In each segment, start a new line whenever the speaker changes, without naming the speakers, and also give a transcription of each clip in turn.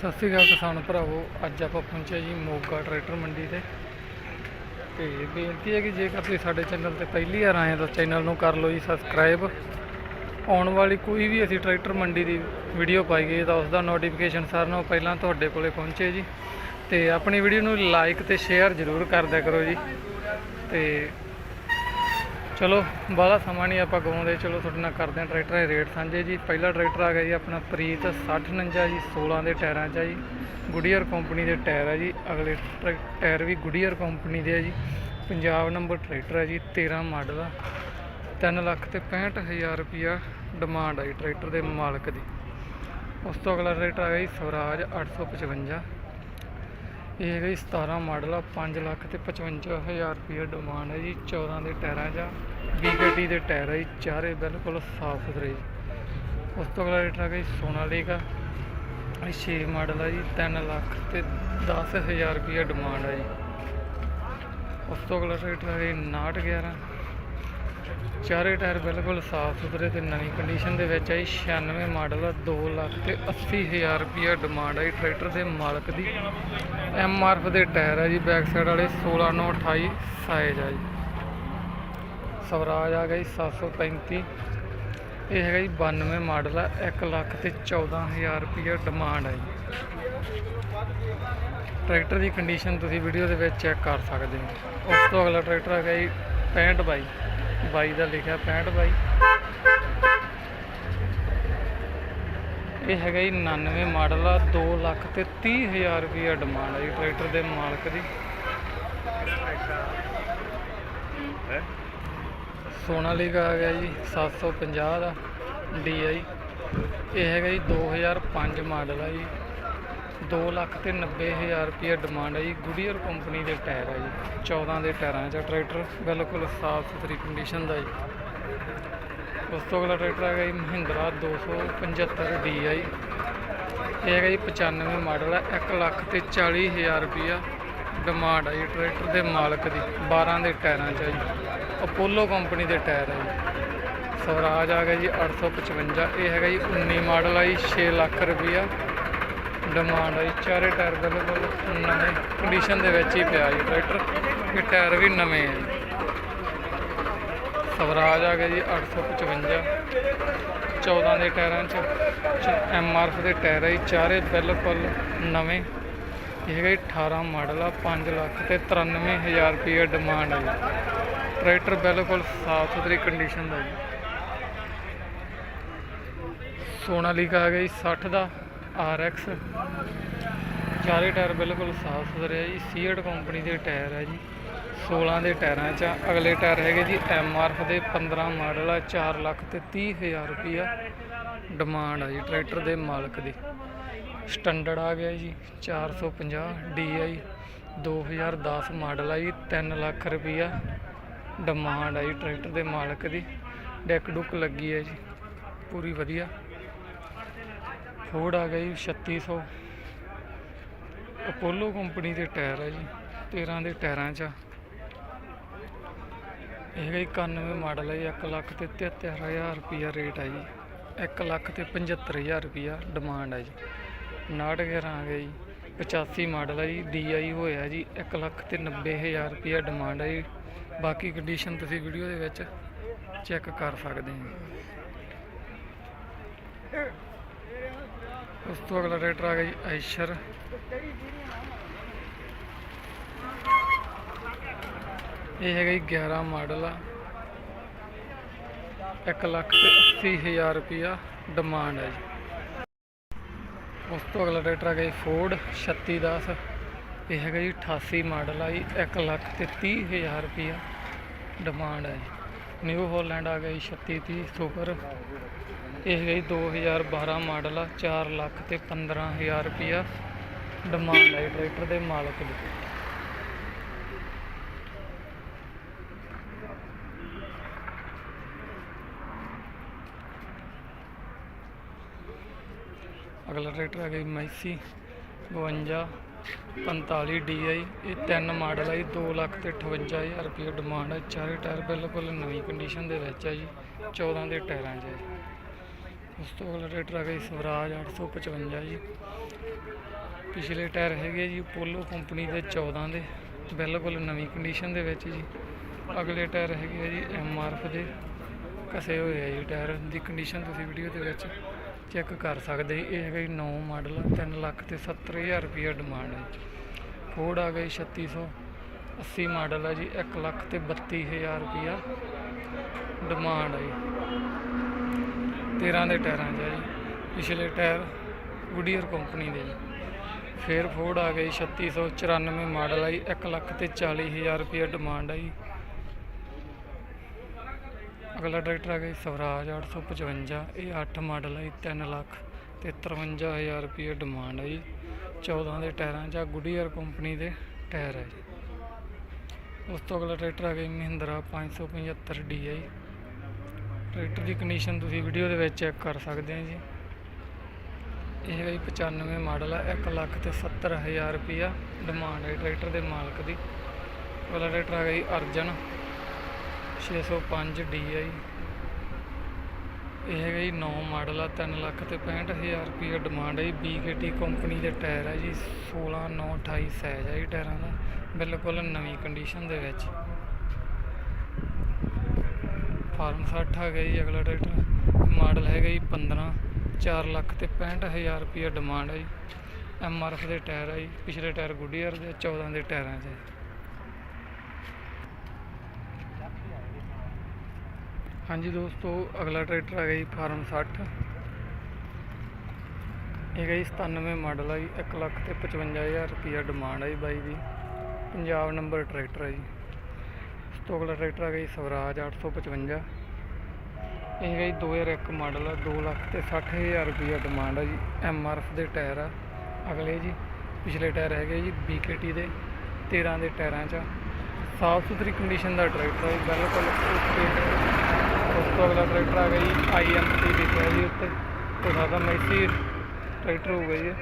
ਸਤਿ ਸ਼੍ਰੀ ਅਕਾਲ ਕਿਸਾਨ ਭਰਾਵੋ, ਅੱਜ ਆਪਾਂ ਪਹੁੰਚੇ ਜੀ ਮੋਗਾ ਟਰੈਕਟਰ ਮੰਡੀ ਤੇ। ਤੇ ਬੇਨਤੀ ਹੈ ਕਿ ਜੇਕਰ ਤੁਸੀਂ ਸਾਡੇ ਚੈਨਲ ਤੇ ਪਹਿਲੀ ਵਾਰ ਆਏ ਤਾਂ ਚੈਨਲ ਨੂੰ ਕਰ ਲਓ ਜੀ ਸਬਸਕ੍ਰਾਈਬ। ਆਉਣ ਵਾਲੀ ਕੋਈ ਵੀ ਅਸੀਂ ਟਰੈਕਟਰ ਮੰਡੀ ਦੀ ਵੀਡੀਓ ਪਾਈ ਗਈ ਤਾਂ ਉਸ ਦਾ ਨੋਟੀਫਿਕੇਸ਼ਨ ਸਾਰਿਆਂ ਨਾਲੋਂ ਪਹਿਲਾਂ ਤੁਹਾਡੇ ਕੋਲੇ ਪਹੁੰਚੇ ਜੀ। ਤੇ ਆਪਣੀ ਵੀਡੀਓ ਨੂੰ ਲਾਈਕ ਤੇ ਸ਼ੇਅਰ ਜ਼ਰੂਰ ਕਰ ਦਿਆ ਕਰੋ ਜੀ। ਤੇ ਚਲੋ, ਬਾਹਲਾ ਸਮਾਂ ਨਹੀਂ ਆਪਾਂ ਗਵਾਉਂਦੇ ਚਲੋ ਤੁਹਾਡੇ ਨਾਲ ਕਰਦੇ ਹਾਂ ਟਰੈਕਟਰ ਦੇ ਰੇਟ ਸਾਂਝੇ ਜੀ। ਪਹਿਲਾ ਟਰੈਕਟਰ ਆ ਗਿਆ ਜੀ ਆਪਣਾ ਪ੍ਰੀਤ 6049 ਜੀ 16 ਦੇ ਟਾਇਰਾਂ 'ਚ ਆ ਜੀ। ਗੁਡੀਅਰ ਕੰਪਨੀ ਦੇ ਟਾਇਰ ਆ ਜੀ। ਅਗਲੇ ਟਰੈ- ਟਾਇਰ ਵੀ ਗੁਡੀਅਰ ਕੰਪਨੀ ਦੇ ਆ ਜੀ। ਪੰਜਾਬ ਨੰਬਰ ਟਰੈਕਟਰ ਹੈ ਜੀ 13 ਮਾਡਲ ਆ। 3 ਲੱਖ ਤੇ 65000 ਰੁਪਿਆ ਡਿਮਾਂਡ ਆ ਜੀ ਟਰੈਕਟਰ ਦੇ ਮਾਲਕ ਦੀ। ਉਸ ਤੋਂ ਅਗਲਾ ਟਰੈਕਟਰ ਆ ਗਿਆ ਜੀ ਸਵਰਾਜ 855 ਇਹ ਹੈਗਾ ਜੀ 17 ਮਾਡਲ ਆ 5 ਲੱਖ ਤੇ 55000 ਰੁਪਏ ਡਿਮਾਂਡ ਹੈ ਜੀ 14 ਦੇ ਟਾਇਰਾਂ 'ਚ ਬੀਗੇਟੀ ਦੇ ਟਾਇਰ ਹੈ ਜੀ, ਚਾਰੇ ਬਿਲਕੁਲ ਸਾਫ਼ ਸੁਥਰੇ ਜੀ। ਉਸ ਤੋਂ ਅਗਲਾ ਰੇਟ ਹੈਗਾ ਗਿਆ ਜੀ ਸੋਨਾਲੀਕਾ ਇਹ 6 ਮਾਡਲ ਆ ਜੀ 3 ਲੱਖ ਤੇ 10000 ਰੁਪਏ ਡਿਮਾਂਡ ਹੈ ਜੀ। ਉਸ ਤੋਂ ਅਗਲਾ ਰੇਟ ਹੈਗਾ ਗਿਆ ਜੀ 6911 ਚਾਰੇ ਟਾਇਰ ਬਿਲਕੁਲ ਸਾਫ਼ ਸੁਥਰੇ ਤੇ ਨਵੀਂ ਕੰਡੀਸ਼ਨ ਦੇ ਵਿੱਚ ਹੈ ਜੀ 96 ਮਾਡਲ ਆ 2 ਲੱਖ ਤੇ 80000 ਰੁਪਏ ਡਿਮਾਂਡ ਹੈ ਟਰੈਕਟਰ ਦੇ ਮਾਲਕ ਦੀ। ਐਮ ਆਰ ਐਫ ਦੇ ਟਾਇਰ ਹੈ ਜੀ ਬੈਕ ਸਾਈਡ ਵਾਲੇ 16928 ਸਾਈਜ਼ ਆ ਜੀ। ਸਵਰਾਜ ਆ ਗਿਆ ਜੀ 735 ਇਹ ਹੈਗਾ ਜੀ 92 ਮਾਡਲ ਆ 1 ਲੱਖ ਤੇ 14000 ਰੁਪਏ ਡਿਮਾਂਡ ਹੈ ਜੀ ਟਰੈਕਟਰ ਦੀ ਕੰਡੀਸ਼ਨ ਤੁਸੀਂ ਵੀਡੀਓ ਦੇ ਵਿੱਚ ਚੈੱਕ ਕਰ ਸਕਦੇ ਹੋ। ਉਸ ਤੋਂ ਅਗਲਾ ਟਰੈਕਟਰ ਹੈਗਾ ਜੀ 65 ਬਾਈ। ਬਾਈ ਦਾ ਲਿਖਿਆ 65 ਬਾਈ। ਇਹ ਹੈਗਾ ਜੀ 99 ਮਾਡਲ ਆ 2 ਲੱਖ ਤੇ 30000 ਰੁਪਏ ਡਿਮਾਂਡ ਹੈ ਜੀ ਟਰੈਕਟਰ ਦੇ ਮਾਲਕ ਦੀ। ਸੋਨਾਲੀਕਾ ਆ ਗਿਆ ਜੀ 750 ਦਾ DI ਇਹ ਹੈਗਾ ਜੀ 2005 ਮਾਡਲ ਆ ਜੀ। 2 ਲੱਖ ਤੇ 90000 ਰੁਪਏ ਡਿਮਾਂਡ ਹੈ ਜੀ। ਗੁਡੀਅਰ ਕੰਪਨੀ ਦੇ ਟਾਇਰ ਹੈ ਜੀ। 14 ਦੇ ਟਾਇਰਾਂ 'ਚ ਆ ਟਰੈਕਟਰ ਬਿਲਕੁਲ ਸਾਫ਼ ਸੁਥਰੀ ਕੰਡੀਸ਼ਨ ਦਾ ਜੀ। ਉਸ ਤੋਂ ਅਗਲਾ ਟਰੈਕਟਰ ਹੈਗਾ ਜੀ ਮਹਿੰਦਰਾ 275 DI ਇਹ ਹੈਗਾ ਜੀ 95 ਮਾਡਲ ਹੈ 1 ਲੱਖ ਤੇ 40000 ਰੁਪਿਆ ਡਿਮਾਂਡ ਹੈ ਜੀ ਟਰੈਕਟਰ ਦੇ ਮਾਲਕ ਦੀ। 12 ਦੇ ਟਾਇਰਾਂ 'ਚ ਹੈ ਜੀ। ਅਪੋਲੋ ਕੰਪਨੀ ਦੇ ਟਾਇਰ ਹੈ ਜੀ। ਸਵਰਾਜ ਆ ਗਿਆ ਜੀ 855 ਇਹ ਹੈਗਾ ਜੀ 19 ਮਾਡਲ ਆ ਜੀ 6 ਲੱਖ ਰੁਪਿਆ ਡਿਮਾਂਡ ਹੈ ਜੀ, ਚਾਰੇ ਟਾਇਰ ਬਿਲਕੁਲ ਨਵੇਂ ਕੰਡੀਸ਼ਨ ਦੇ ਵਿੱਚ ਹੀ ਪਿਆ ਜੀ ਟਰੈਕਟਰ ਇਹ ਟਾਇਰ ਵੀ ਨਵੇਂ ਹੈ ਸਵਰਾਜ ਆ ਗਿਆ ਜੀ 855 14 ਦੇ ਟਾਇਰਾਂ 'ਚ ਐਮ ਆਰ ਐਫ ਦੇ ਟਾਇਰ ਆ ਜੀ, ਚਾਰੇ ਬਿਲਕੁਲ ਨਵੇਂ। ਇਹ ਹੈਗਾ ਜੀ 18 ਮਾਡਲ ਆ 5 ਲੱਖ ਤੇ 93000 ਰੁਪਏ ਡਿਮਾਂਡ ਹੈ ਜੀ। ਟਰੈਕਟਰ ਬਿਲਕੁਲ ਸਾਫ਼ ਸੁਥਰੀ ਕੰਡੀਸ਼ਨ ਦਾ ਜੀ। ਸੋਨਾਲੀਕਾ ਆ ਗਿਆ ਜੀ 60 ਦਾ ਆਰ ਐਕਸ। ਚਾਰੇ ਟਾਇਰ ਬਿਲਕੁਲ ਸਾਫ਼ ਸੁਥਰੇ ਆ ਜੀ। ਸੀਏਟ ਕੰਪਨੀ ਦੇ ਟਾਇਰ ਆ ਜੀ। 16 ਦੇ ਟਾਇਰਾਂ 'ਚ ਆ। ਅਗਲੇ ਟਾਇਰ ਹੈਗੇ ਜੀ ਐਮ ਆਰ ਦੇ 15 ਮਾਡਲ ਆ। 4 ਲੱਖ ਤੇ 30000 ਰੁਪਿਆ ਡਿਮਾਂਡ ਆ ਜੀ ਟਰੈਕਟਰ ਦੇ ਮਾਲਕ ਦੀ। ਸਟੈਂਡਰਡ ਆ ਗਿਆ ਜੀ 450 DI 2010 ਮਾਡਲ ਆ ਜੀ। 3 ਲੱਖ ਰੁਪਿਆ ਡਿਮਾਂਡ ਆ ਜੀ ਟਰੈਕਟਰ ਦੇ ਮਾਲਕ ਦੀ। ਡੈਕ ਡੁੱਕ ਲੱਗੀ ਹੈ ਜੀ। ਪੂਰੀ ਵਧੀਆ। ਫੋਰਡ ਆ ਗਈ ਜੀ 3600 ਅਪੋਲੋ ਕੰਪਨੀ ਦੇ ਟਾਇਰ ਆ ਜੀ 13 ਦੇ ਟਾਇਰਾਂ 'ਚ ਇਹ ਹੈਗਾ ਜੀ 91 ਮਾਡਲ ਹੈ ਜੀ 1 ਲੱਖ ਤੇ 73000 ਰੁਪਿਆ ਰੇਟ ਹੈ ਜੀ। 1 ਲੱਖ ਤੇ 75000 ਰੁਪਿਆ ਡਿਮਾਂਡ ਹੈ ਜੀ। 911 ਆ ਗਿਆ ਜੀ 85 ਮਾਡਲ ਹੈ ਜੀ DI ਹੋਇਆ ਜੀ 1 ਲੱਖ ਤੇ 90000 ਰੁਪਿਆ ਡਿਮਾਂਡ ਹੈ ਜੀ। ਬਾਕੀ ਕੰਡੀਸ਼ਨ ਤੁਸੀਂ ਵੀਡੀਓ ਦੇ ਵਿੱਚ ਚੈੱਕ ਕਰ ਸਕਦੇ ਹੋ। ਉਸ ਤੋਂ ਅਗਲਾ ਟਰੈਕਟਰ ਆ ਗਿਆ ਜੀ ਆਇਸ਼ਰ। ਇਹ ਹੈਗਾ ਜੀ 11 ਮਾਡਲ ਆ। 1 ਲੱਖ ਤੇ 80000 ਰੁਪਿਆ ਡਿਮਾਂਡ ਹੈ ਜੀ। ਉਸ ਤੋਂ ਅਗਲਾ ਟਰੈਕਟਰ ਆ ਗਿਆ ਜੀ ਫੋਰਡ 3610 ਇਹ ਹੈਗਾ ਜੀ 88 ਮਾਡਲ ਆ ਜੀ 1 ਲੱਖ ਤੇ 30000 ਰੁਪਿਆ ਡਿਮਾਂਡ ਹੈ ਜੀ। ਨਿਊ ਹੋਲੈਂਡ ਆ ਗਿਆ ਜੀ 3630 ਸੁਪਰ। ਇਹ ਹੈਗਾ ਜੀ 2012 ਮਾਡਲ ਆ 4 ਲੱਖ ਤੇ 15000 ਰੁਪਿਆ ਡਿਮਾਂਡ ਹੈ ਜੀ ਟਰੈਕਟਰ ਦੇ ਮਾਲਕ ਦੀ ਅਗਲਾ ਟਰੈਕਟਰ ਆ ਗਿਆ ਜੀ ਮੈਸੀ 52 45 DI ਇਹ ਤਿੰਨ ਮਾਡਲ ਹੈ ਜੀ 2 ਲੱਖ ਤੇ 58000 ਰੁਪਏ ਡਿਮਾਂਡ ਹੈ ਚਾਰੇ ਟਾਇਰ ਬਿਲਕੁਲ ਨਵੀਂ ਕੰਡੀਸ਼ਨ ਦੇ ਵਿੱਚ ਹੈ ਜੀ 14 ਦੇ ਟਾਇਰਾਂ 'ਚ ਹੈ ਉਸ ਤੋਂ ਅਗਲਾ ਟਰੈਕਟਰ ਆ ਗਿਆ ਜੀ ਸਵਰਾਜ 855 ਜੀ। ਪਿਛਲੇ ਟਾਇਰ ਹੈਗੇ ਜੀ ਪੋਲੋ ਕੰਪਨੀ ਦੇ 14 ਦੇ, ਬਿਲਕੁਲ ਨਵੀਂ ਕੰਡੀਸ਼ਨ ਦੇ ਵਿੱਚ ਜੀ। ਅਗਲੇ ਟਾਇਰ ਹੈਗੇ ਆ ਜੀ ਐਮਆਰਐਫ ਦੇ। ਘਸੇ ਹੋਏ ਆ ਜੀ ਟਾਇਰ, ਦੀ ਕੰਡੀਸ਼ਨ ਤੁਸੀਂ ਵੀਡੀਓ ਦੇ ਵਿੱਚ ਚੈੱਕ ਕਰ ਸਕਦੇ ਇਹ ਹੈਗਾ ਜੀ 9 ਮਾਡਲ 3 ਲੱਖ ਤੇ 70000 ਰੁਪਏ ਡਿਮਾਂਡ ਹੈ ਜੀ। ਫੋਰਡ ਆ ਗਈ 3680 ਮਾਡਲ ਹੈ ਜੀ 1 ਲੱਖ ਤੇ 32000 ਰੁਪਿਆ ਡਿਮਾਂਡ ਹੈ ਜੀ। 13 ਦੇ ਟਾਇਰਾਂ 'ਚ ਹੈ ਜੀ। ਪਿਛਲੇ ਟਾਇਰ ਗੁਡੀਅਰ ਕੰਪਨੀ ਦੇ ਜੀ। ਫਿਰ ਫੋਰਡ ਆ ਗਈ 3694 ਮਾਡਲ ਹੈ ਜੀ। 1 ਲੱਖ ਤੇ 40000 ਰੁਪਿਆ ਡਿਮਾਂਡ ਹੈ ਜੀ। ਅਗਲਾ ਟਰੈਕਟਰ ਆ ਗਿਆ ਜੀ, ਸਵਰਾਜ 855 ਇਹ 8 ਮਾਡਲ ਹੈ ਜੀ 3 ਲੱਖ ਤੇ 53000 ਰੁਪਏ ਡਿਮਾਂਡ ਹੈ ਜੀ। 14 ਦੇ ਟਾਇਰਾਂ 'ਚ ਆ ਗੁਡੀਅਰ ਕੰਪਨੀ ਦੇ ਟਾਇਰ ਹੈ ਜੀ। ਉਸ ਤੋਂ ਅਗਲਾ ਟਰੈਕਟਰ ਆ ਗਿਆ ਜੀ, ਮਹਿੰਦਰਾ 575 DI ਟਰੈਕਟਰ ਦੀ ਕੰਡੀਸ਼ਨ ਤੁਸੀਂ ਵੀਡੀਓ ਦੇ ਵਿੱਚ ਚੈੱਕ ਕਰ ਸਕਦੇ ਹੋ ਜੀ। ਇਹ ਹੈ ਜੀ 95 ਮਾਡਲ ਆ 1 ਲੱਖ ਤੇ 70000 ਰੁਪਿਆ ਡਿਮਾਂਡ ਹੈ ਟਰੈਕਟਰ ਦੇ ਮਾਲਕ ਦੀ। ਅਗਲਾ ਟਰੈਕਟਰ ਆ ਗਿਆ ਜੀ ਅਰਜਨ 605 DI ਇਹ ਹੈਗਾ ਜੀ 9 ਮਾਡਲ ਆ 3 ਲੱਖ ਤੇ 65000 ਰੁਪਏ ਡਿਮਾਂਡ ਹੈ ਜੀ। BKT ਕੰਪਨੀ ਦੇ ਟਾਇਰ ਹੈ ਜੀ 16 9 28 ਸਾਈਜ਼ ਹੈ ਜੀ ਟਾਇਰਾਂ ਦਾ, ਬਿਲਕੁਲ ਨਵੀਂ ਕੰਡੀਸ਼ਨ ਦੇ ਵਿੱਚ। ਫਾਰਮ 60 ਆ ਗਿਆ ਜੀ, ਅਗਲਾ ਟਰੈਕਟਰ। ਮਾਡਲ ਹੈਗਾ ਜੀ 15 4 ਲੱਖ ਤੇ 65000 ਰੁਪਏ ਡਿਮਾਂਡ ਹੈ ਜੀ। ਐਮਆਰਐਫ ਦੇ ਟਾਇਰ ਹੈ ਜੀ, ਪਿਛਲੇ ਟਾਇਰ ਗੁੱਡੀਅਰ ਦੇ 14 ਦੇ ਟਾਇਰਾਂ 'ਚ ਹਾਂਜੀ ਦੋਸਤੋ, ਅਗਲਾ ਟਰੈਕਟਰ ਆ ਗਿਆ ਜੀ ਫਾਰਮ 60 ਇਹ ਹੈ ਜੀ 97 ਮਾਡਲ ਆ ਜੀ 1 ਲੱਖ ਤੇ 55000 ਰੁਪਿਆ ਡਿਮਾਂਡ ਆ ਜੀ ਬਾਈ ਦੀ। ਪੰਜਾਬ ਨੰਬਰ ਟਰੈਕਟਰ ਆ ਜੀ। ਤੋਂ ਅਗਲਾ ਟਰੈਕਟਰ ਆ ਗਿਆ ਜੀ ਸਵਰਾਜ 855 ਇਹ ਹੈ ਜੀ 2001 ਮਾਡਲ ਆ 2 ਲੱਖ ਤੇ 60000 ਰੁਪਿਆ ਡਿਮਾਂਡ ਆ ਜੀ ਐਮਆਰਐਫ ਦੇ ਟਾਇਰ ਆ। ਅਗਲੇ ਜੀ ਪਿਛਲੇ ਟਾਇਰ ਹੈਗੇ ਜੀ BKT ਦੇ 13 ਦੇ ਟਾਇਰਾਂ 'ਚ ਸਾਫ਼ ਸੁਥਰੀ ਕੰਡੀਸ਼ਨ ਦਾ ਟਰੈਕਟਰ ਹੈ ਜੀ, ਬਿਲਕੁਲ ਓਕੇ ਉਸ ਤੋਂ ਅਗਲਾ ਟਰੈਕਟਰ ਆ ਗਿਆ ਜੀ ਆਈਐਮਟੀ ਲਿਖਿਆ ਜੀ ਉੱਤੇ। ਉਹ ਸਾਡਾ ਮੈਸੀ ਟਰੈਕਟਰ ਗਿਆ ਜੀ।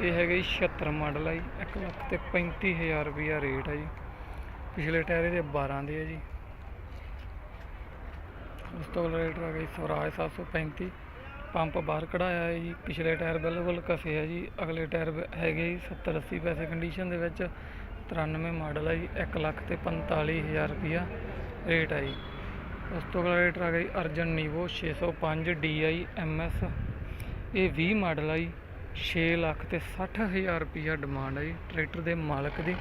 ਇਹ। ਹੈਗਾ ਜੀ 76 ਮਾਡਲ ਆ ਜੀ 1 ਲੱਖ ਤੇ 35000 ਰੁਪਿਆ ਰੇਟ ਹੈ ਜੀ। ਪਿਛਲੇ ਟਾਇਰ ਇਹਦੇ 12 ਦੇ ਆ ਜੀ। ਉਸ ਤੋਂ ਅਗਲਾ ਟਰੈਕਟਰ ਆ ਗਿਆ ਜੀ ਸਵਰਾਜ 735 ਪੰਪ ਬਾਹਰ ਕਢਾਇਆ ਹੈ ਜੀ। ਪਿਛਲੇ ਟਾਇਰ ਬਿਲਕੁਲ ਘਸੇ ਆ ਜੀ। ਅਗਲੇ ਟਾਇਰ ਹੈਗੇ ਜੀ 70 80 ਪੈਸੇ ਕੰਡੀਸ਼ਨ ਦੇ ਵਿੱਚ। 93 ਮਾਡਲ ਹੈ ਜੀ। 1 ਲੱਖ ਤੇ 45000 ਰੁਪਿਆ ਰੇਟ ਹੈ ਜੀ। ਉਸ ਤੋਂ ਅਗਲਾ ਟਰੈਕਟਰ ਆ ਗਈ ਅਰਜਨ ਨੀਵੋ 605 DI MS ਇਹ 20 ਮਾਡਲ ਆ ਜੀ। 6 ਲੱਖ ਤੇ 60000 ਰੁਪਿਆ ਡਿਮਾਂਡ ਹੈ ਜੀ। ਟਰੈਕਟਰ ਦੇ ਮਾਲਕ ਦੀ।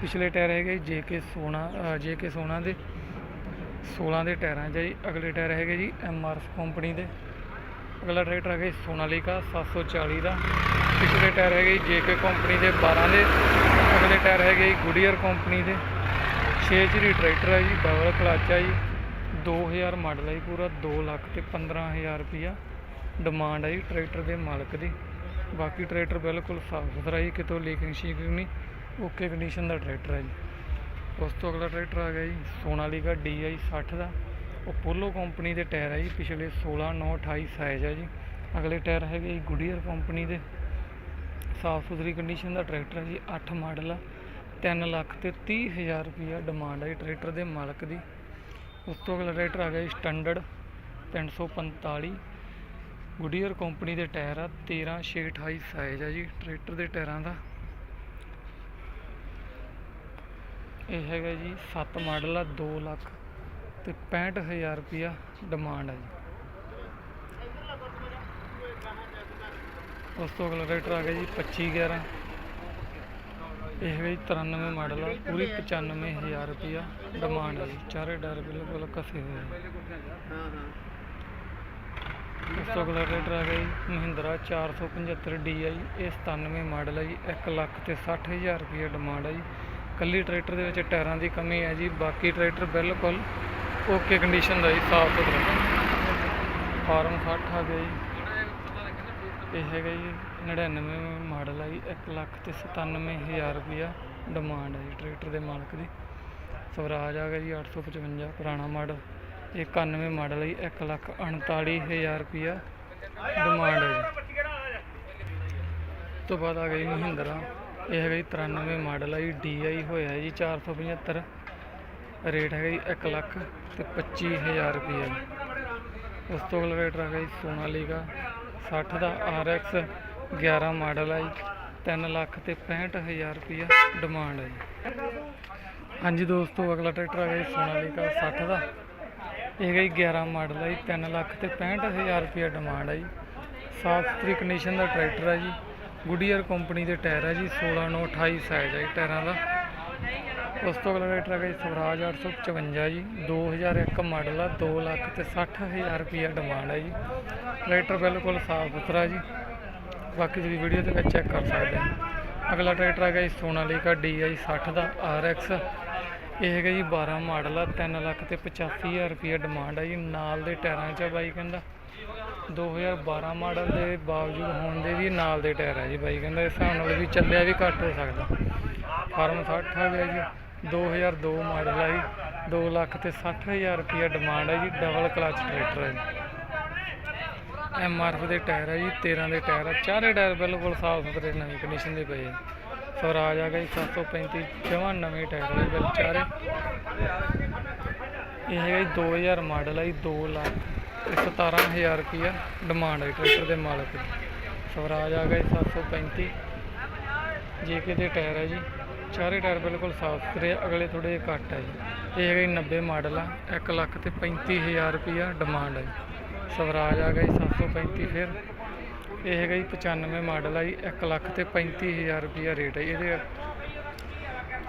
ਪਿਛਲੇ ਟਾਇਰ ਹੈਗੇ ਜੇ ਕੇ ਸੋਨਾ ਜੇ ਕੇ ਸੋਨਾ ਦੇ 16 ਦੇ ਟਾਇਰਾਂ 'ਚ ਜੀ। ਅਗਲੇ ਟਾਇਰ ਹੈਗੇ ਜੀ ਐਮਆਰਐਫ ਕੰਪਨੀ ਦੇ। ਅਗਲਾ ਟਰੈਕਟਰ ਹੈਗਾ ਜੀ, ਸੋਨਾਲੀਕਾ 740 ਦਾ। ਪਿਛਲੇ ਟਾਇਰ ਹੈਗੇ ਜੀ ਕੇ ਕੰਪਨੀ ਦੇ 12 ਦੇ। ਅਗਲੇ ਟਾਇਰ ਹੈਗੇ ਜੀ, ਗੁਡੀਅਰ ਕੰਪਨੀ ਦੇ। 6 ਚਰੀ ਟਰੈਕਟਰ ਹੈ ਜੀ, ਡਬਲ ਕਲਚ ਹੈ ਜੀ। 2000 ਮਾਡਲ ਹੈ ਜੀ ਪੂਰਾ 2 ਲੱਖ ਤੇ 15000 ਰੁਪਿਆ ਡਿਮਾਂਡ ਹੈ ਜੀ ਟਰੈਕਟਰ ਦੇ ਮਾਲਕ ਦੀ। ਬਾਕੀ ਟਰੈਕਟਰ ਬਿਲਕੁਲ ਸਾਫ਼ ਸੁਥਰਾ ਜੀ, ਕਿਤੋਂ ਲੀਕਿੰਗ ਸ਼ੀਕਿੰਗ ਨਹੀਂ। ਓਕੇ ਕੰਡੀਸ਼ਨ ਦਾ ਟਰੈਕਟਰ ਹੈ ਜੀ। ਉਸ ਤੋਂ ਅਗਲਾ ਟਰੈਕਟਰ ਆ ਗਿਆ ਜੀ ਸੋਨਾਲੀਕਾ DI 60 ਦਾ। ਉਹ ਪੋਲੋ ਕੰਪਨੀ ਦੇ ਟਾਇਰ ਹੈ ਜੀ, ਪਿਛਲੇ 16 9 28 ਸਾਈਜ਼ ਹੈ ਜੀ। ਅਗਲੇ ਟਾਇਰ ਹੈਗੇ ਜੀ ਗੁਡੀਅਰ ਕੰਪਨੀ ਦੇ। ਸਾਫ਼ ਸੁਥਰੀ ਕੰਡੀਸ਼ਨ ਦਾ ਟਰੈਕਟਰ ਹੈ ਜੀ 8 ਮਾਡਲ ਆ। 3 ਲੱਖ ਤੇ 30000 ਰੁਪਇਆ ਡਿਮਾਂਡ ਹੈ ਜੀ ਟਰੈਕਟਰ ਦੇ ਮਾਲਕ ਦੀ। ਉਸ ਤੋਂ ਅਗਲਾ ਟਰੈਕਟਰ ਆ ਗਿਆ ਜੀ ਸਟੈਂਡਰਡ 345 ਗੁਡੀਅਰ ਕੰਪਨੀ ਦੇ ਟਾਇਰ ਆ 13 6 28 ਸਾਈਜ਼ ਆ ਜੀ ਟਰੈਕਟਰ ਦੇ ਟਾਇਰਾਂ ਦਾ। ਇਹ ਹੈਗਾ ਜੀ 7 ਮਾਡਲ ਆ 2 ਲੱਖ ਤੇ 65000 ਰੁਪਇਆ ਡਿਮਾਂਡ ਹੈ ਜੀ। ਉਸ ਤੋਂ ਅਗਲਾ ਟਰੈਕਟਰ ਆ ਗਿਆ ਜੀ 2511 ਇਹ ਹੈਗਾ ਜੀ 93 ਮਾਡਲ ਆ, ਪੂਰੀ 95000 ਰੁਪਇਆ ਡਿਮਾਂਡ ਹੈ ਜੀ। ਚਾਰੇ ਡਰ ਬਿਲਕੁਲ ਕਸੇ ਹੋਏ ਉਸ ਤੋਂ ਅਗਲਾ ਟਰੈਕਟਰ ਆ ਗਿਆ ਜੀ ਮਹਿੰਦਰਾ 475 DI ਇਹ 97 ਮਾਡਲ ਹੈ ਜੀ 1 ਲੱਖ ਤੇ 60000 ਰੁਪਇਆ ਡਿਮਾਂਡ ਹੈ ਜੀ। ਕੱਲੀ ਟਰੈਕਟਰ ਦੇ ਵਿੱਚ ਟਾਇਰਾਂ ਦੀ ਕਮੀ ਹੈ ਜੀ, ਬਾਕੀ ਟਰੈਕਟਰ ਬਿਲਕੁਲ ਓਕੇ ਕੰਡੀਸ਼ਨ ਦਾ ਜੀ, ਸਾਫ਼ ਸੁਥਰਾ। ਫਾਰਮ 60 ਆ ਗਿਆ ਜੀ। ਇਹ ਹੈਗਾ ਜੀ 99 ਮਾਡਲ ਆ ਜੀ 1 ਲੱਖ ਤੇ 97000 ਰੁਪਇਆ ਡਿਮਾਂਡ ਹੈ ਜੀ ਟਰੈਕਟਰ ਦੇ ਮਾਲਕ ਦੀ। ਸਵਰਾਜ ਆ ਗਿਆ ਜੀ 855 ਪੁਰਾਣਾ ਮਾਡਲ। ਇਹ 91 ਮਾਡਲ ਹੈ ਜੀ 1 ਲੱਖ 39000 ਰੁਪਇਆ ਡਿਮਾਂਡ ਹੈ ਜੀ। ਤੋਂ ਬਾਅਦ ਆ ਗਿਆ ਜੀ ਮਹਿੰਦਰਾ। ਇਹ ਹੈਗਾ ਜੀ 93 ਮਾਡਲ ਆ ਜੀ DI ਹੋਇਆ ਹੈ ਜੀ 475 ਰੇਟ ਹੈਗਾ ਜੀ 1 ਲੱਖ ਤੇ 25000 ਰੁਪਇਆ ਜੀ ਉਸ ਤੋਂ ਅਗਲਾ ਰੇਟ ਹੈਗਾ ਜੀ ਸੋਨਾਲੀਕਾ 60 ਦਾ RX 11 ਮਾਡਲ ਆ ਜੀ 3 ਲੱਖ ਤੇ 65000 ਰੁਪਇਆ ਡਿਮਾਂਡ ਹੈ ਜੀ। ਹਾਂਜੀ ਦੋਸਤੋ, ਅਗਲਾ ਟਰੈਕਟਰ ਹੈਗਾ ਜੀ ਸੋਨਾਲੀਕਾ 60 ਦਾ। ਇਹ ਹੈਗਾ ਜੀ 11 ਮਾਡਲ ਆ ਜੀ 3 ਲੱਖ ਤੇ 65000 ਰੁਪਇਆ ਡਿਮਾਂਡ ਆ ਜੀ। ਸਾਫ਼ ਸੁਥਰੀ ਕੰਡੀਸ਼ਨ ਦਾ ਟਰੈਕਟਰ ਆ ਜੀ। ਗੁੱਡੀਅਰ ਕੰਪਨੀ ਦੇ ਟਾਇਰ ਹੈ ਜੀ 16 ਨੂੰ 28 ਸਾਈਜ਼ ਹੈ ਜੀ ਟਾਇਰਾਂ ਦਾ। ਉਸ ਤੋਂ ਅਗਲਾ ਟਰੈਕਟਰ ਹੈਗਾ ਜੀ ਸਵਰਾਜ 855 ਜੀ 2001 ਮਾਡਲ ਆ 2 ਲੱਖ ਤੇ 60000 ਰੁਪਇਆ ਡਿਮਾਂਡ ਹੈ ਜੀ। ਟਰੈਕਟਰ ਬਿਲਕੁਲ ਸਾਫ਼ ਸੁਥਰਾ ਜੀ। ਬਾਕੀ ਤੁਸੀਂ ਵੀਡੀਓ ਦੇ ਵਿੱਚ ਚੈੱਕ ਕਰ ਸਕਦੇ ਹੋ। ਅਗਲਾ ਟਰੈਕਟਰ ਹੈਗਾ ਜੀ ਸੋਨਾਲੀਕਾ DI 60 ਦਾ RX ਇਹ ਹੈਗਾ ਜੀ 12 ਮਾਡਲ ਆ 3 ਲੱਖ ਤੇ 85000 ਰੁਪਇਆ ਡਿਮਾਂਡ ਹੈ ਜੀ। ਨਾਲ ਦੇ ਟਾਇਰਾਂ 'ਚ ਆ ਬਾਈ ਕਹਿੰਦਾ। 2012 ਮਾਡਲ ਦੇ ਬਾਵਜੂਦ ਹੋਣ ਦੇ ਵੀ ਨਾਲ ਦੇ ਟਾਇਰ ਹੈ ਜੀ ਬਾਈ। ਕਹਿੰਦਾ ਇਸ ਹਿਸਾਬ ਨਾਲ ਵੀ ਚੱਲਿਆ ਵੀ ਘੱਟ ਹੋ ਸਕਦਾ। ਫਾਰਮ 60 ਆ ਗਿਆ ਜੀ। 2002 ਮਾਡਲ ਆ ਜੀ। 2 ਲੱਖ ਤੇ 60000 ਰੁਪਇਆ ਡਿਮਾਂਡ ਹੈ ਜੀ। ਡਬਲ ਕਲਚ ਟਰੈਕਟਰ ਹੈ ਜੀ। ਐਮ ਆਰ ਐਫ ਦੇ ਟਾਇਰ ਹੈ ਜੀ। 13 ਦੇ ਟਾਇਰ ਆ। ਚਾਰੇ ਟਾਇਰ ਬਿਲਕੁਲ ਸਾਫ਼ ਸੁਥਰੇ ਨਵੀਂ ਕੰਡੀਸ਼ਨ ਦੇ ਪਏ ਆ। ਸਵਰਾਜ ਆ ਗਿਆ ਜੀ। 735 ਜਮਾਂ ਨਵੇਂ ਟਾਇਰ ਹੈ ਬਿਲ ਚਾਰੇ। ਇਹ ਹੈਗਾ ਜੀ 2000 ਮਾਡਲ ਹੈ ਜੀ। 2 ਲੱਖ ਤੇ 17000 ਰੁਪਇਆ ਡਿਮਾਂਡ ਹੈ ਟਰੈਕਟਰ ਦੇ ਮਾਲਕ ਦੀ। ਸਵਰਾਜ ਆ ਗਿਆ ਜੀ 735 ਜੇਕੇ ਦੇ ਟਾਇਰ ਹੈ ਜੀ ਚਾਰੇ ਟਾਇਰ ਬਿਲਕੁਲ ਸਾਫ਼ ਸੁਥਰੇ ਆ, ਅਗਲੇ ਥੋੜੇ ਘੱਟ ਹੈ ਜੀ। ਇਹ ਹੈਗਾ ਜੀ 90 ਮਾਡਲ ਆ 1 ਲੱਖ ਤੇ 35000 ਰੁਪਇਆ ਡਿਮਾਂਡ ਹੈ ਜੀ। ਸਵਰਾਜ ਆ ਗਿਆ ਜੀ 735 ਫਿਰ। ਇਹ ਹੈਗਾ ਜੀ 95 ਮਾਡਲ ਆ ਜੀ 1 ਲੱਖ ਤੇ 35000 ਰੁਪਇਆ ਰੇਟ ਹੈ ਜੀ ਇਹਦੇ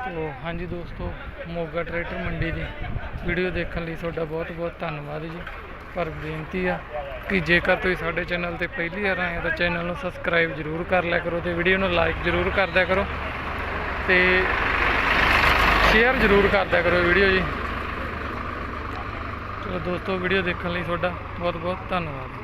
ਤੋ ਹਾਂਜੀ ਦੋਸਤੋ ਮੋਗਾ ਟਰੈਕਟਰ ਮੰਡੀ ਦੀ ਵੀਡੀਓ ਦੇਖਣ ਲਈ ਤੁਹਾਡਾ ਬਹੁਤ ਬਹੁਤ ਧੰਨਵਾਦ ਜੀ। ਪਰ ਬੇਨਤੀ ਆ ਕਿ ਜੇਕਰ ਤੁਸੀਂ ਸਾਡੇ ਚੈਨਲ ਤੇ ਪਹਿਲੀ ਵਾਰ ਆਏ ਤਾਂ ਚੈਨਲ ਨੂੰ ਸਬਸਕ੍ਰਾਈਬ ਜ਼ਰੂਰ ਕਰ ਲਿਆ ਕਰੋ ਤੇ ਵੀਡੀਓ ਨੂੰ ਲਾਈਕ ਜ਼ਰੂਰ ਕਰ ਦਿਆ ਕਰੋ ਤੇ ਸ਼ੇਅਰ ਜ਼ਰੂਰ ਕਰ ਦਿਆ ਕਰੋ ਵੀਡੀਓ ਜੀ। ਚਲੋ ਦੋਸਤੋ, ਵੀਡੀਓ ਦੇਖਣ ਲਈ ਤੁਹਾਡਾ ਬਹੁਤ ਬਹੁਤ ਧੰਨਵਾਦ।